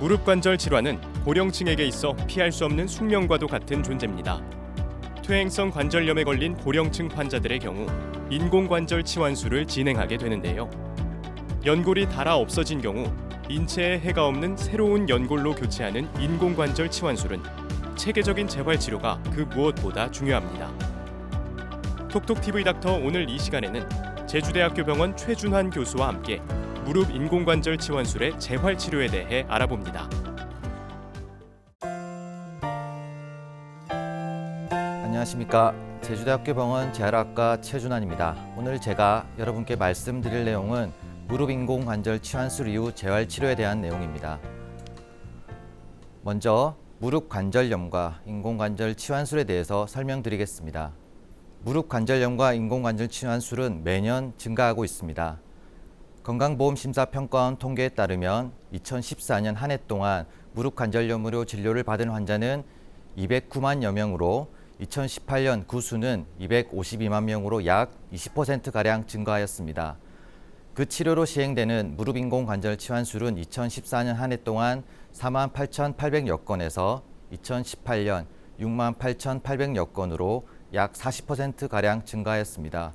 무릎 관절 질환은 고령층에게 있어 피할 수 없는 숙명과도 같은 존재입니다. 퇴행성 관절염에 걸린 고령층 환자들의 경우 인공관절 치환술을 진행하게 되는데요. 연골이 닳아 없어진 경우 인체에 해가 없는 새로운 연골로 교체하는 인공관절 치환술은 체계적인 재활 치료가 그 무엇보다 중요합니다. 톡톡 TV 닥터 오늘 이 시간에는 제주대학교 병원 최준환 교수와 함께 무릎 인공관절 치환술의 재활 치료에 대해 알아봅니다. 안녕하십니까 제주대학교 병원 재활학과 최준환입니다. 오늘 제가 여러분께 말씀드릴 내용은 무릎 인공 관절 치환술 이후 재활 치료에 대한 내용입니다. 먼저 무릎 관절염과 인공 관절 치환술에 대해서 설명드리겠습니다. 무릎 관절염과 인공 관절 치환술은 매년 증가하고 있습니다. 건강보험심사평가원 통계에 따르면 2014년 한 해 동안 무릎 관절염으로 진료를 받은 환자는 209만여 명으로 2018년 그 수는 252만 명으로 약 20%가량 증가하였습니다. 그 치료로 시행되는 무릎 인공 관절 치환술은 2014년 한 해 동안 4만 8,800여 건에서 2018년 6만 8,800여 건으로 약 40%가량 증가하였습니다.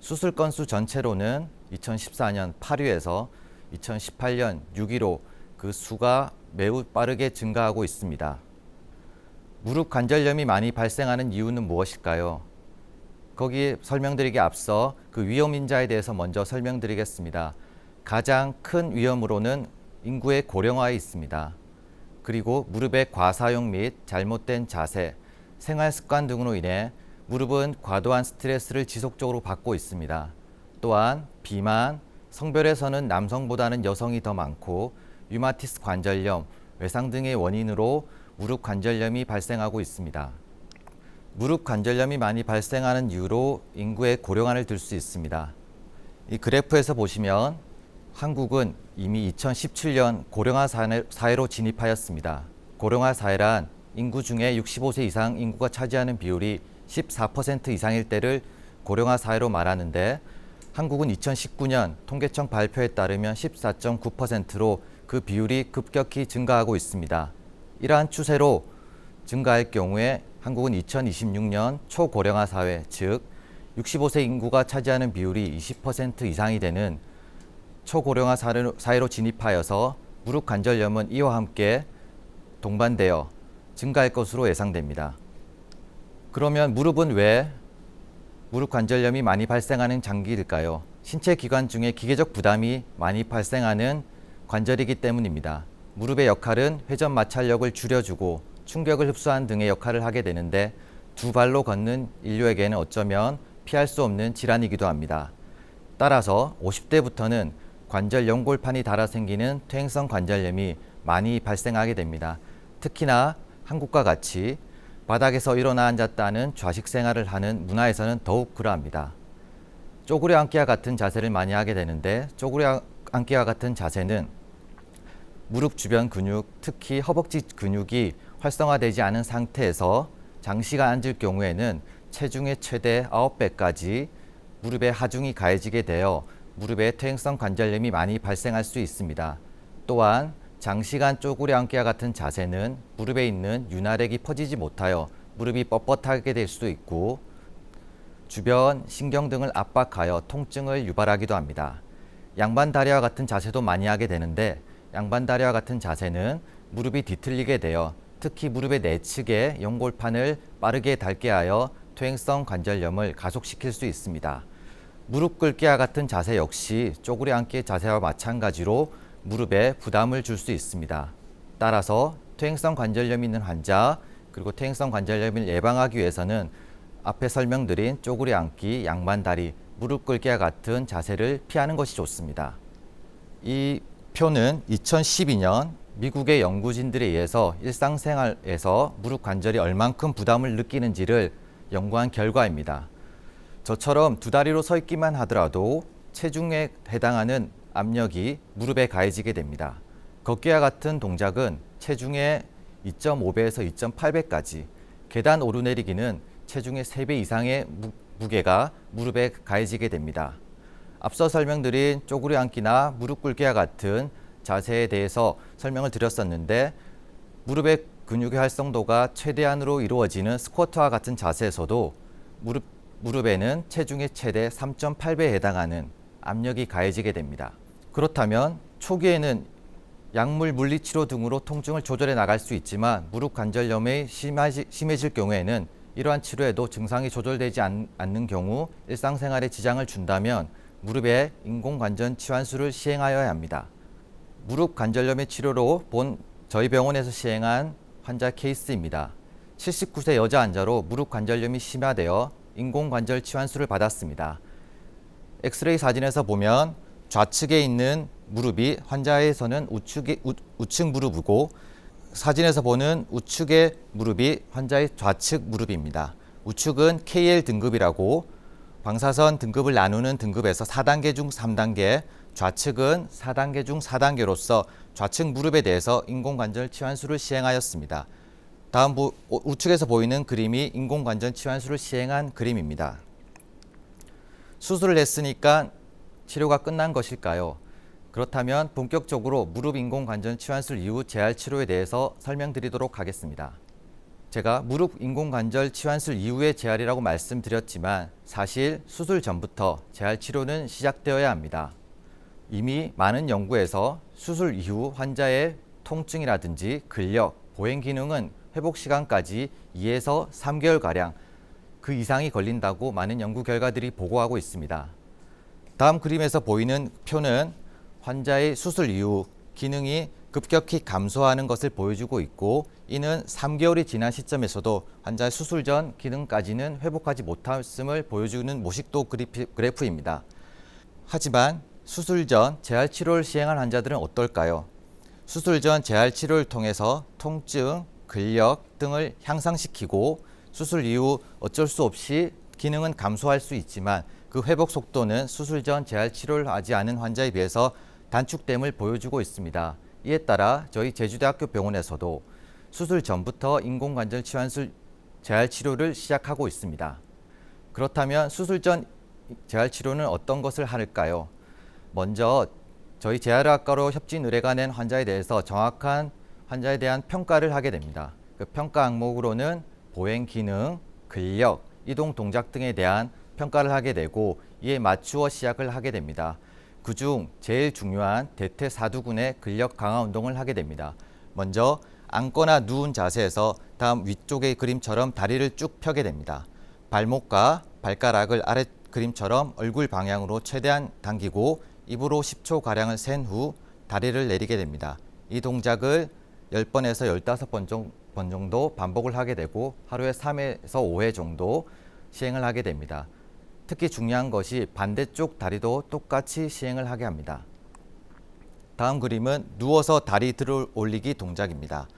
수술 건수 전체로는 2014년 8위에서 2018년 6위로 그 수가 매우 빠르게 증가하고 있습니다. 무릎 관절염이 많이 발생하는 이유는 무엇일까요? 거기 설명드리기 앞서 그 위험 인자에 대해서 먼저 설명드리겠습니다. 가장 큰 위험으로는 인구의 고령화에 있습니다. 그리고 무릎의 과사용 및 잘못된 자세, 생활 습관 등으로 인해 무릎은 과도한 스트레스를 지속적으로 받고 있습니다. 또한 비만, 성별에서는 남성보다는 여성이 더 많고 류마티스 관절염, 외상 등의 원인으로 무릎 관절염이 발생하고 있습니다. 무릎 관절염이 많이 발생하는 이유로 인구의 고령화를 들 수 있습니다. 이 그래프에서 보시면 한국은 이미 2017년 고령화 사회로 진입하였습니다. 고령화 사회란 인구 중에 65세 이상 인구가 차지하는 비율이 14% 이상일 때를 고령화 사회로 말하는데 한국은 2019년 통계청 발표에 따르면 14.9%로 그 비율이 급격히 증가하고 있습니다. 이러한 추세로 증가할 경우에 한국은 2026년 초고령화 사회, 즉 65세 인구가 차지하는 비율이 20% 이상이 되는 초고령화 사회로 진입하여서 무릎 관절염은 이와 함께 동반되어 증가할 것으로 예상됩니다. 그러면 무릎은 왜 무릎 관절염이 많이 발생하는 장기일까요? 신체 기관 중에 기계적 부담이 많이 발생하는 관절이기 때문입니다. 무릎의 역할은 회전 마찰력을 줄여주고 충격을 흡수한 등의 역할을 하게 되는데 두 발로 걷는 인류에게는 어쩌면 피할 수 없는 질환이기도 합니다. 따라서 50대부터는 관절 연골판이 닳아 생기는 퇴행성 관절염이 많이 발생하게 됩니다. 특히나 한국과 같이 바닥에서 일어나 앉았다는 좌식 생활을 하는 문화에서는 더욱 그러합니다. 쪼그려 앉기와 같은 자세를 많이 하게 되는데 쪼그려 앉기와 같은 자세는 무릎 주변 근육, 특히 허벅지 근육이 활성화되지 않은 상태에서 장시간 앉을 경우에는 체중의 최대 9배까지 무릎에 하중이 가해지게 되어 무릎에 퇴행성 관절염이 많이 발생할 수 있습니다. 또한 장시간 쪼그려 앉기와 같은 자세는 무릎에 있는 윤활액이 퍼지지 못하여 무릎이 뻣뻣하게 될 수도 있고 주변 신경 등을 압박하여 통증을 유발하기도 합니다. 양반 다리와 같은 자세도 많이 하게 되는데 양반 다리와 같은 자세는 무릎이 뒤틀리게 되어 특히 무릎의 내측에 연골판을 빠르게 닳게 하여 퇴행성 관절염을 가속시킬 수 있습니다. 무릎 꿇기와 같은 자세 역시 쪼그려 앉기 자세와 마찬가지로 무릎에 부담을 줄 수 있습니다. 따라서 퇴행성 관절염이 있는 환자 그리고 퇴행성 관절염을 예방하기 위해서는 앞에 설명드린 쪼그려 앉기, 양반 다리, 무릎 꿇기와 같은 자세를 피하는 것이 좋습니다. 이 표는 2012년 미국의 연구진들에 의해서 일상생활에서 무릎 관절이 얼만큼 부담을 느끼는지를 연구한 결과입니다. 저처럼 두 다리로 서 있기만 하더라도 체중에 해당하는 압력이 무릎에 가해지게 됩니다. 걷기와 같은 동작은 체중의 2.5배에서 2.8배까지, 계단 오르내리기는 체중의 3배 이상의 무게가 무릎에 가해지게 됩니다. 앞서 설명드린 쪼그려 앉기나 무릎 꿇기와 같은 자세에 대해서 설명을 드렸었는데 무릎의 근육의 활성도가 최대한으로 이루어지는 스쿼트와 같은 자세에서도 무릎, 무릎에는 체중의 최대 3.8배에 해당하는 압력이 가해지게 됩니다. 그렇다면 초기에는 약물 물리치료 등으로 통증을 조절해 나갈 수 있지만 무릎 관절염이 심하지, 심해질 경우에는 이러한 치료에도 증상이 조절되지 않, 않는 경우 일상생활에 지장을 준다면 무릎에 인공관절 치환술을 시행하여야 합니다. 무릎 관절염의 치료로 본 저희 병원에서 시행한 환자 케이스입니다. 79세 여자 환자로 무릎 관절염이 심화되어 인공관절 치환술을 받았습니다. 엑스레이 사진에서 보면 좌측에 있는 무릎이 환자에서는 우측의 우, 우측 무릎이고 사진에서 보는 우측의 무릎이 환자의 좌측 무릎입니다. 우측은 KL 등급이라고 방사선 등급을 나누는 등급에서 4단계 중 3단계, 좌측은 4단계 중 4단계로서 좌측 무릎에 대해서 인공관절 치환술을 시행하였습니다. 다음 부, 우측에서 보이는 그림이 인공관절 치환술을 시행한 그림입니다. 수술을 했으니까 치료가 끝난 것일까요? 그렇다면 본격적으로 무릎 인공관절 치환술 이후 재활 치료에 대해서 설명드리도록 하겠습니다. 제가 무릎 인공관절 치환술 이후의 재활이라고 말씀드렸지만 사실 수술 전부터 재활 치료는 시작되어야 합니다. 이미 많은 연구에서 수술 이후 환자의 통증이라든지 근력, 보행 기능은 회복 시간까지 2에서 3개월가량 그 이상이 걸린다고 많은 연구 결과들이 보고하고 있습니다. 다음 그림에서 보이는 표는 환자의 수술 이후 기능이 급격히 감소하는 것을 보여주고 있고 이는 3개월이 지난 시점에서도 환자의 수술 전 기능까지는 회복하지 못했음을 보여주는 모식도 그래프입니다. 하지만 수술 전 재활 치료를 시행한 환자들은 어떨까요? 수술 전 재활 치료를 통해서 통증, 근력 등을 향상시키고 수술 이후 어쩔 수 없이 기능은 감소할 수 있지만 그 회복 속도는 수술 전 재활 치료를 하지 않은 환자에 비해서 단축됨을 보여주고 있습니다. 이에 따라 저희 제주대학교 병원에서도 수술 전부터 인공관절 치환술 재활 치료를 시작하고 있습니다. 그렇다면 수술 전 재활 치료는 어떤 것을 할까요? 먼저 저희 재활학과로 협진 의뢰가 낸 환자에 대해서 정확한 환자에 대한 평가를 하게 됩니다. 그 평가 항목으로는 보행 기능, 근력, 이동 동작 등에 대한 평가를 하게 되고 이에 맞추어 시작을 하게 됩니다. 그중 제일 중요한 대퇴 사두근의 근력 강화 운동을 하게 됩니다. 먼저 앉거나 누운 자세에서 다음 위쪽의 그림처럼 다리를 쭉 펴게 됩니다. 발목과 발가락을 아래 그림처럼 얼굴 방향으로 최대한 당기고 입으로 10초 가량을 센 후 다리를 내리게 됩니다. 이 동작을 10번에서 15번 정도 반복을 하게 되고 하루에 3에서 5회 정도 시행을 하게 됩니다. 특히 중요한 것이 반대쪽 다리도 똑같이 시행을 하게 합니다. 다음 그림은 누워서 다리 들어 올리기 동작입니다.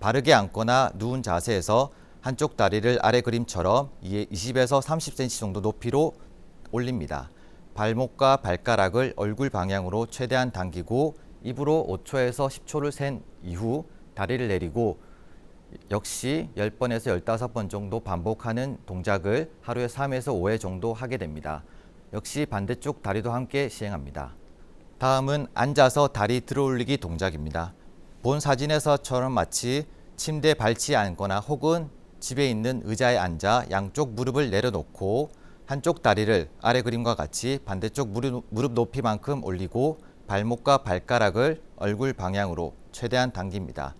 바르게 앉거나 누운 자세에서 한쪽 다리를 아래 그림처럼 20에서 30cm 정도 높이로 올립니다. 발목과 발가락을 얼굴 방향으로 최대한 당기고 입으로 5초에서 10초를 센 이후 다리를 내리고 역시 10번에서 15번 정도 반복하는 동작을 하루에 3에서 5회 정도 하게 됩니다. 역시 반대쪽 다리도 함께 시행합니다. 다음은 앉아서 다리 들어올리기 동작입니다. 본 사진에서처럼 마치 침대 발치에 앉거나 혹은 집에 있는 의자에 앉아 양쪽 무릎을 내려놓고 한쪽 다리를 아래 그림과 같이 반대쪽 무릎, 무릎 높이만큼 올리고 발목과 발가락을 얼굴 방향으로 최대한 당깁니다.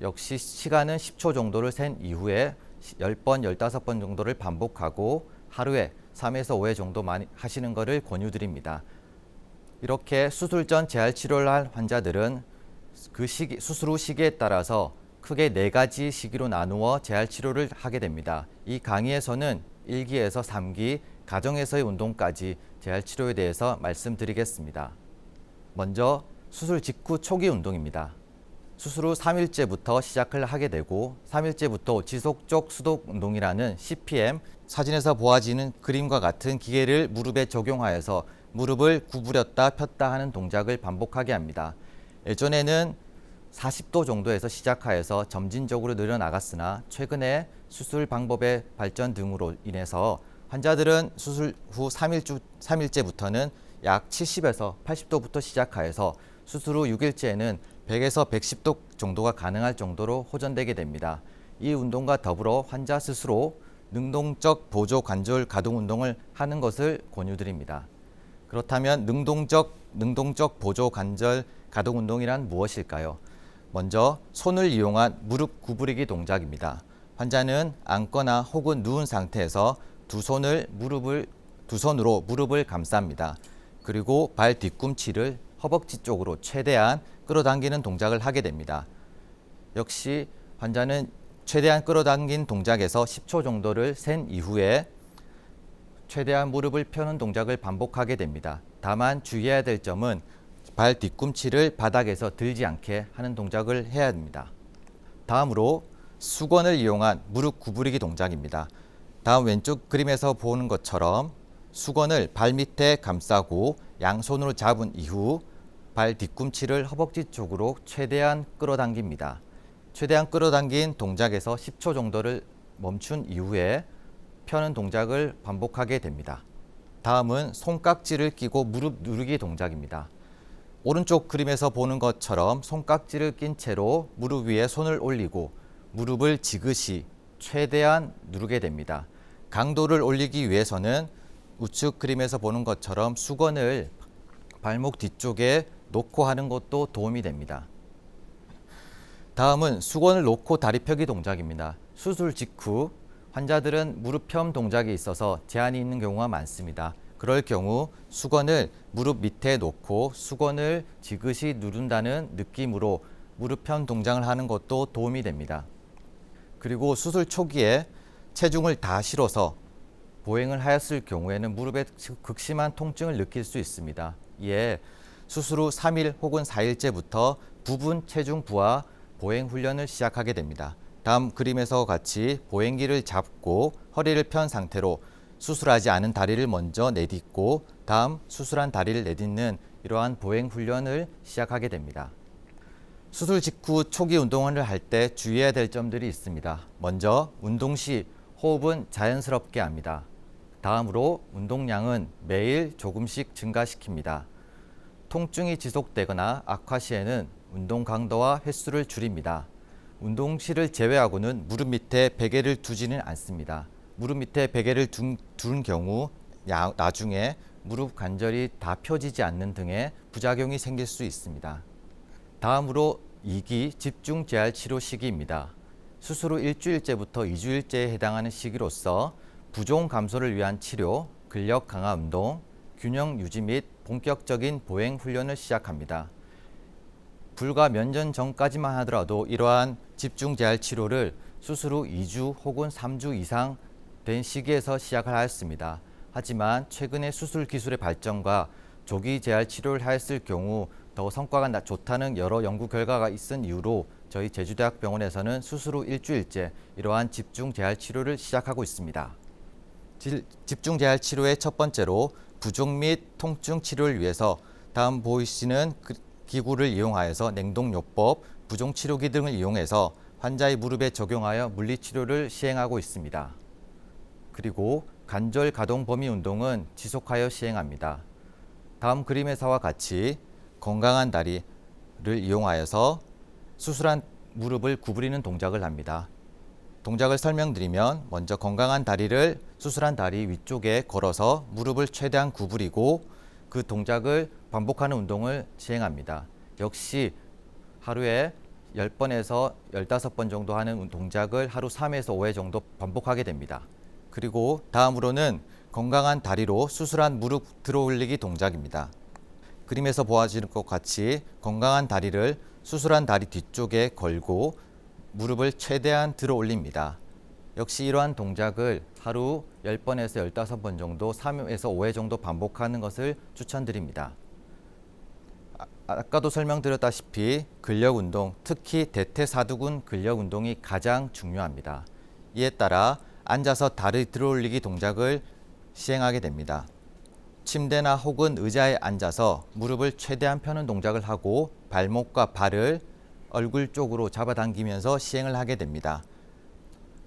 역시 시간은 10초 정도를 센 이후에 10번, 15번 정도를 반복하고 하루에 3에서 5회 정도 하시는 것을 권유드립니다. 이렇게 수술 전 재활 치료를 할 환자들은 그 시기, 수술 후 시기에 따라서 크게 네 가지 시기로 나누어 재활 치료를 하게 됩니다. 이 강의에서는 1기에서 3기, 가정에서의 운동까지 재활 치료에 대해서 말씀드리겠습니다. 먼저 수술 직후 초기 운동입니다. 수술 후 3일째부터 시작을 하게 되고 3일째부터 지속적 수독 운동이라는 CPM 사진에서 보아지는 그림과 같은 기계를 무릎에 적용하여서 무릎을 구부렸다 폈다 하는 동작을 반복하게 합니다. 예전에는 40도 정도에서 시작하여서 점진적으로 늘어나갔으나 최근에 수술 방법의 발전 등으로 인해서 환자들은 수술 후 3일 주, 3일째부터는 약 70에서 80도부터 시작하여서 수술 후 6일째에는 100에서 110도 정도가 가능할 정도로 호전되게 됩니다. 이 운동과 더불어 환자 스스로 능동적 보조 관절 가동 운동을 하는 것을 권유드립니다. 그렇다면 능동적 능동적 보조 관절 가동 운동이란 무엇일까요? 먼저 손을 이용한 무릎 구부리기 동작입니다. 환자는 앉거나 혹은 누운 상태에서 두 손을 무릎을 두 손으로 무릎을 감쌉니다. 그리고 발 뒤꿈치를 허벅지 쪽으로 최대한 끌어당기는 동작을 하게 됩니다. 역시 환자는 최대한 끌어당긴 동작에서 10초 정도를 센 이후에 최대한 무릎을 펴는 동작을 반복하게 됩니다. 다만 주의해야 될 점은 발 뒤꿈치를 바닥에서 들지 않게 하는 동작을 해야 됩니다. 다음으로 수건을 이용한 무릎 구부리기 동작입니다. 다음 왼쪽 그림에서 보는 것처럼 수건을 발 밑에 감싸고 양손으로 잡은 이후 발 뒤꿈치를 허벅지 쪽으로 최대한 끌어당깁니다. 최대한 끌어당긴 동작에서 10초 정도를 멈춘 이후에 펴는 동작을 반복하게 됩니다. 다음은 손깍지를 끼고 무릎 누르기 동작입니다. 오른쪽 그림에서 보는 것처럼 손깍지를 낀 채로 무릎 위에 손을 올리고 무릎을 지그시 최대한 누르게 됩니다. 강도를 올리기 위해서는 우측 그림에서 보는 것처럼 수건을 발목 뒤쪽에 놓고 하는 것도 도움이 됩니다. 다음은 수건을 놓고 다리 펴기 동작입니다. 수술 직후 환자들은 무릎 펴 동작이 있어서 제한이 있는 경우가 많습니다. 그럴 경우 수건을 무릎 밑에 놓고 수건을 지그시 누른다는 느낌으로 무릎 편 동작을 하는 것도 도움이 됩니다. 그리고 수술 초기에 체중을 다 실어서 보행을 하였을 경우에는 무릎에 극심한 통증을 느낄 수 있습니다. 이에 수술 후 3일 혹은 4일째부터 부분 체중 부하 보행 훈련을 시작하게 됩니다. 다음 그림에서 같이 보행기를 잡고 허리를 편 상태로 수술하지 않은 다리를 먼저 내딛고 다음 수술한 다리를 내딛는 이러한 보행 훈련을 시작하게 됩니다. 수술 직후 초기 운동을 할 때 주의해야 될 점들이 있습니다. 먼저 운동 시 호흡은 자연스럽게 합니다. 다음으로 운동량은 매일 조금씩 증가시킵니다. 통증이 지속되거나 악화 시에는 운동 강도와 횟수를 줄입니다. 운동 시를 제외하고는 무릎 밑에 베개를 두지는 않습니다. 무릎 밑에 베개를 둔, 둔 경우 야, 나중에 무릎 관절이 다 펴지지 않는 등의 부작용이 생길 수 있습니다. 다음으로 2기 집중 재활 치료 시기입니다. 수술 후 일주일째부터 2주일째에 해당하는 시기로서 부종 감소를 위한 치료, 근력 강화 운동, 균형 유지 및 본격적인 보행 훈련을 시작합니다. 불과 몇 년 전까지만 하더라도 이러한 집중 재활 치료를 수술 후 2주 혹은 3주 이상 된 시기에서 시작을 하였습니다. 하지만 최근의 수술 기술의 발전과 조기 재활 치료를 하였을 경우 더 성과가 좋다는 여러 연구 결과가 있은 이유로 저희 제주대학병원에서는 수술 후 일주일째 이러한 집중 재활 치료를 시작하고 있습니다. 집중 재활 치료의 첫 번째로 부종 및 통증 치료를 위해서 다음 보이시는 기구를 이용하여서 냉동요법, 부종 치료기 등을 이용해서 환자의 무릎에 적용하여 물리치료를 시행하고 있습니다. 그리고 관절 가동 범위 운동은 지속하여 시행합니다. 다음 그림에서와 같이 건강한 다리를 이용하여서 수술한 무릎을 구부리는 동작을 합니다. 동작을 설명드리면 먼저 건강한 다리를 수술한 다리 위쪽에 걸어서 무릎을 최대한 구부리고 그 동작을 반복하는 운동을 시행합니다. 역시 하루에 10번에서 15번 정도 하는 동작을 하루 3에서 5회 정도 반복하게 됩니다. 그리고 다음으로는 건강한 다리로 수술한 무릎 들어 올리기 동작입니다. 그림에서 보아지는 것 같이 건강한 다리를 수술한 다리 뒤쪽에 걸고 무릎을 최대한 들어 올립니다. 역시 이러한 동작을 하루 10번에서 15번 정도 3에서 5회 정도 반복하는 것을 추천드립니다. 아, 아까도 설명드렸다시피 근력 운동, 특히 대퇴사두근 근력 운동이 가장 중요합니다. 이에 따라 앉아서 다리 들어올리기 동작을 시행하게 됩니다. 침대나 혹은 의자에 앉아서 무릎을 최대한 펴는 동작을 하고 발목과 발을 얼굴 쪽으로 잡아당기면서 시행을 하게 됩니다.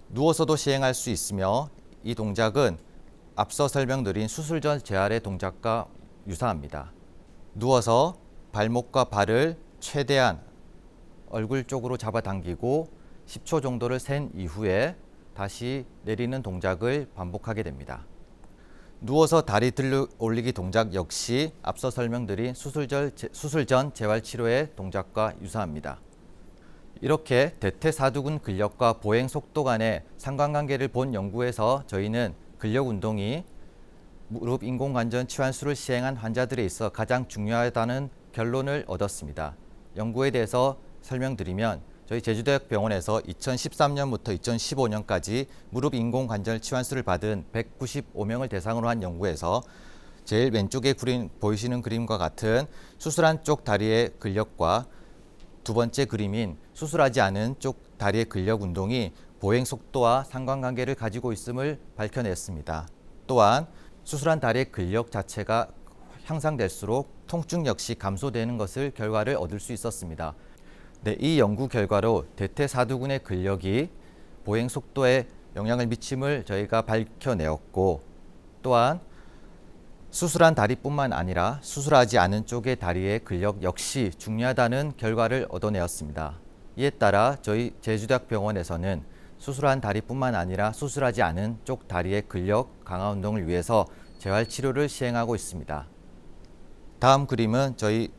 누워서도 시행할 수 있으며 이 동작은 앞서 설명드린 수술 전 재활의 동작과 유사합니다. 누워서 발목과 발을 최대한 얼굴 쪽으로 잡아당기고 10초 정도를 센 이후에 다시 내리는 동작을 반복하게 됩니다. 누워서 다리 들려 올리기 동작 역시 앞서 설명드린 수술 전 재활 치료의 동작과 유사합니다. 이렇게 대퇴사두근 근력과 보행 속도 간의 상관관계를 본 연구에서 저희는 근력 운동이 무릎 인공관절 치환술을 시행한 환자들에 있어 가장 중요하다는 결론을 얻었습니다. 연구에 대해서 설명드리면 저희 제주대학 병원에서 2013년부터 2015년까지 무릎 인공관절 치환술을 받은 195명을 대상으로 한 연구에서 제일 왼쪽에 그림 보이시는 그림과 같은 수술한 쪽 다리의 근력과 두 번째 그림인 수술하지 않은 쪽 다리의 근력 운동이 보행 속도와 상관관계를 가지고 있음을 밝혀냈습니다. 또한 수술한 다리의 근력 자체가 향상될수록 통증 역시 감소되는 것을 결과를 얻을 수 있었습니다. 네, 이 연구 결과로 대퇴사두근의 근력이 보행 속도에 영향을 미침을 저희가 밝혀내었고 또한 수술한 다리뿐만 아니라 수술하지 않은 쪽의 다리의 근력 역시 중요하다는 결과를 얻어내었습니다. 이에 따라 저희 제주대학 병원에서는 수술한 다리뿐만 아니라 수술하지 않은 쪽 다리의 근력 강화 운동을 위해서 재활 치료를 시행하고 있습니다. 다음 그림은 저희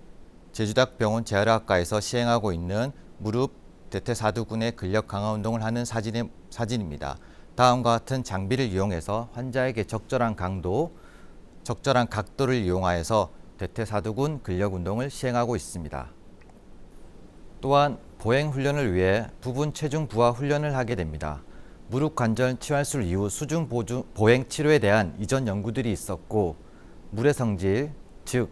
제주대학 병원 재활학과에서 시행하고 있는 무릎 대퇴사두근의 근력 강화 운동을 하는 사진의, 사진입니다. 다음과 같은 장비를 이용해서 환자에게 적절한 강도, 적절한 각도를 이용하여서 대퇴사두근 근력 운동을 시행하고 있습니다. 또한 보행 훈련을 위해 부분 체중 부하 훈련을 하게 됩니다. 무릎 관절 치환술 이후 수중 보행 치료에 대한 이전 연구들이 있었고 물의 성질, 즉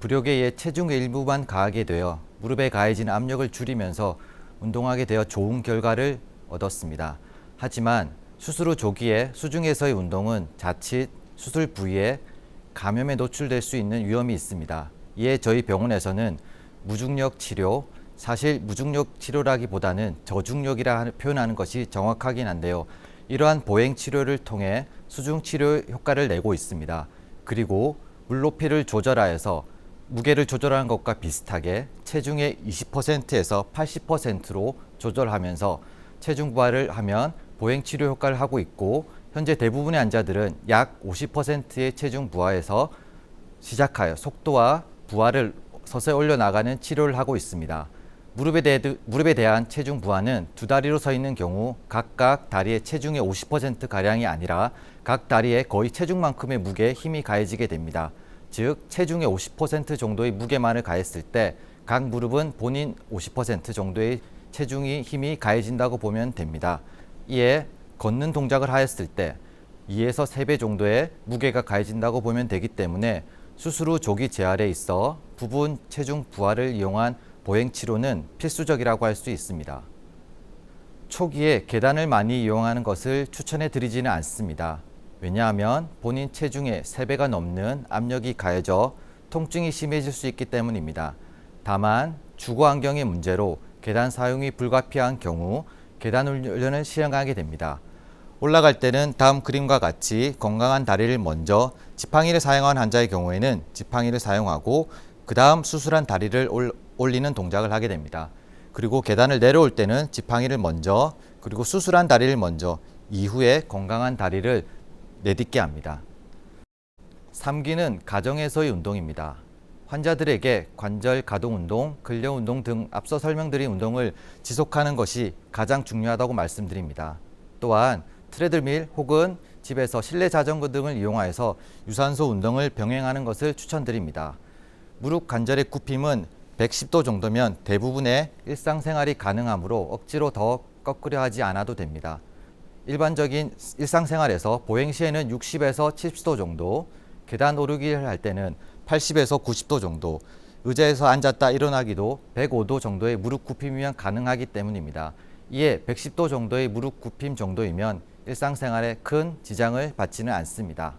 부력에 의해 체중의 일부만 가하게 되어 무릎에 가해진 압력을 줄이면서 운동하게 되어 좋은 결과를 얻었습니다. 하지만 수술 후 조기에 수중에서의 운동은 자칫 수술 부위에 감염에 노출될 수 있는 위험이 있습니다. 이에 저희 병원에서는 무중력 치료, 사실 무중력 치료라기보다는 저중력이라 표현하는 것이 정확하긴 한데요. 이러한 보행 치료를 통해 수중 치료 효과를 내고 있습니다. 그리고 물 높이를 조절하여서 무게를 조절하는 것과 비슷하게 체중의 20%에서 80%로 조절하면서 체중 부하를 하면 보행 치료 효과를 하고 있고 현재 대부분의 환자들은 약 50%의 체중 부하에서 시작하여 속도와 부하를 서서히 올려나가는 치료를 하고 있습니다. 무릎에, 대, 무릎에 대한 체중 부하는 두 다리로 서 있는 경우 각각 다리의 체중의 50%가량이 아니라 각 다리에 거의 체중만큼의 무게에 힘이 가해지게 됩니다. 즉 체중의 50% 정도의 무게만을 가했을 때 각 무릎은 본인 50% 정도의 체중이 힘이 가해진다고 보면 됩니다. 이에 걷는 동작을 하였을 때 2에서 3배 정도의 무게가 가해진다고 보면 되기 때문에 수술 후 조기 재활에 있어 부분 체중 부하를 이용한 보행 치료는 필수적이라고 할 수 있습니다. 초기에 계단을 많이 이용하는 것을 추천해 드리지는 않습니다. 왜냐하면 본인 체중의 3배가 넘는 압력이 가해져 통증이 심해질 수 있기 때문입니다. 다만 주거 환경의 문제로 계단 사용이 불가피한 경우 계단 훈련을 시행하게 됩니다. 올라갈 때는 다음 그림과 같이 건강한 다리를 먼저 지팡이를 사용한 환자의 경우에는 지팡이를 사용하고 그 다음 수술한 다리를 올리는 동작을 하게 됩니다. 그리고 계단을 내려올 때는 지팡이를 먼저 그리고 수술한 다리를 먼저 이후에 건강한 다리를 내딛게 합니다. 3기는 가정에서의 운동입니다. 환자들에게 관절 가동 운동, 근력 운동 등 앞서 설명드린 운동을 지속하는 것이 가장 중요하다고 말씀드립니다. 또한 트레드밀 혹은 집에서 실내 자전거 등을 이용하여서 유산소 운동을 병행하는 것을 추천드립니다. 무릎 관절의 굽힘은 110도 정도면 대부분의 일상생활이 가능하므로 억지로 더 꺾으려 하지 않아도 됩니다. 일반적인 일상생활에서 보행 시에는 60에서 70도 정도, 계단 오르기를 할 때는 80에서 90도 정도, 의자에서 앉았다 일어나기도 105도 정도의 무릎 굽힘이면 가능하기 때문입니다. 이에 110도 정도의 무릎 굽힘 정도이면 일상생활에 큰 지장을 받지는 않습니다.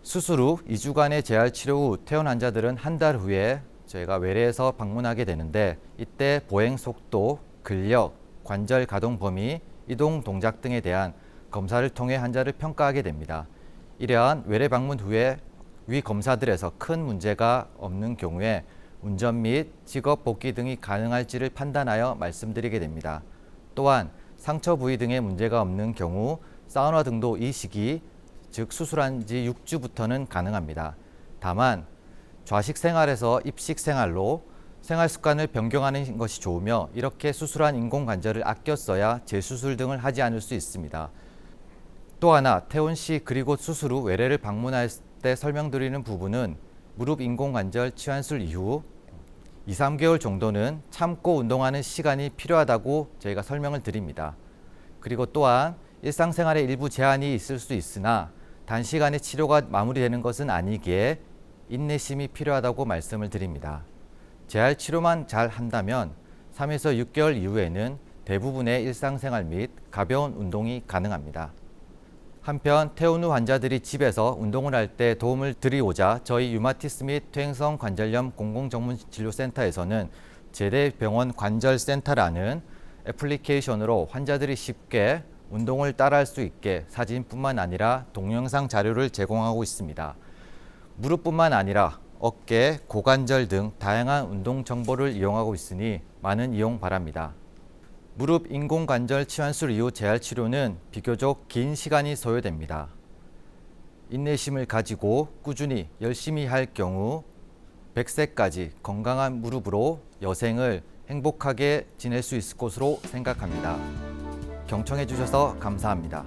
수술 후 2주간의 재활 치료 후 퇴원 환자들은 한 달 후에 저희가 외래에서 방문하게 되는데 이때 보행 속도, 근력, 관절 가동 범위, 이동 동작 등에 대한 검사를 통해 환자를 평가하게 됩니다. 이러한 외래 방문 후에 위 검사들에서 큰 문제가 없는 경우에 운전 및 직업 복귀 등이 가능할지를 판단하여 말씀드리게 됩니다. 또한 상처 부위 등의 문제가 없는 경우 사우나 등도 이 시기 즉 수술한 지 6주부터는 가능합니다. 다만 좌식 생활에서 입식 생활로 생활 습관을 변경하는 것이 좋으며 이렇게 수술한 인공 관절을 아껴 써야 재수술 등을 하지 않을 수 있습니다. 또 하나 태훈 씨 그리고 수술 후 외래를 방문할 때 설명드리는 부분은 무릎 인공 관절 치환술 이후 2, 3개월 정도는 참고 운동하는 시간이 필요하다고 저희가 설명을 드립니다. 그리고 또한 일상생활에 일부 제한이 있을 수 있으나 단시간에 치료가 마무리되는 것은 아니기에 인내심이 필요하다고 말씀을 드립니다. 재활 치료만 잘 한다면 3에서 6개월 이후에는 대부분의 일상생활 및 가벼운 운동이 가능합니다. 한편 퇴원 후 환자들이 집에서 운동을 할 때 도움을 드리고자 저희 유마티스 및 퇴행성 관절염 공공전문진료센터에서는 제대병원 관절센터라는 애플리케이션으로 환자들이 쉽게 운동을 따라할 수 있게 사진뿐만 아니라 동영상 자료를 제공하고 있습니다. 무릎뿐만 아니라 어깨, 고관절 등 다양한 운동 정보를 이용하고 있으니 많은 이용 바랍니다. 무릎 인공관절 치환술 이후 재활 치료는 비교적 긴 시간이 소요됩니다. 인내심을 가지고 꾸준히 열심히 할 경우 100세까지 건강한 무릎으로 여생을 행복하게 지낼 수 있을 것으로 생각합니다. 경청해 주셔서 감사합니다.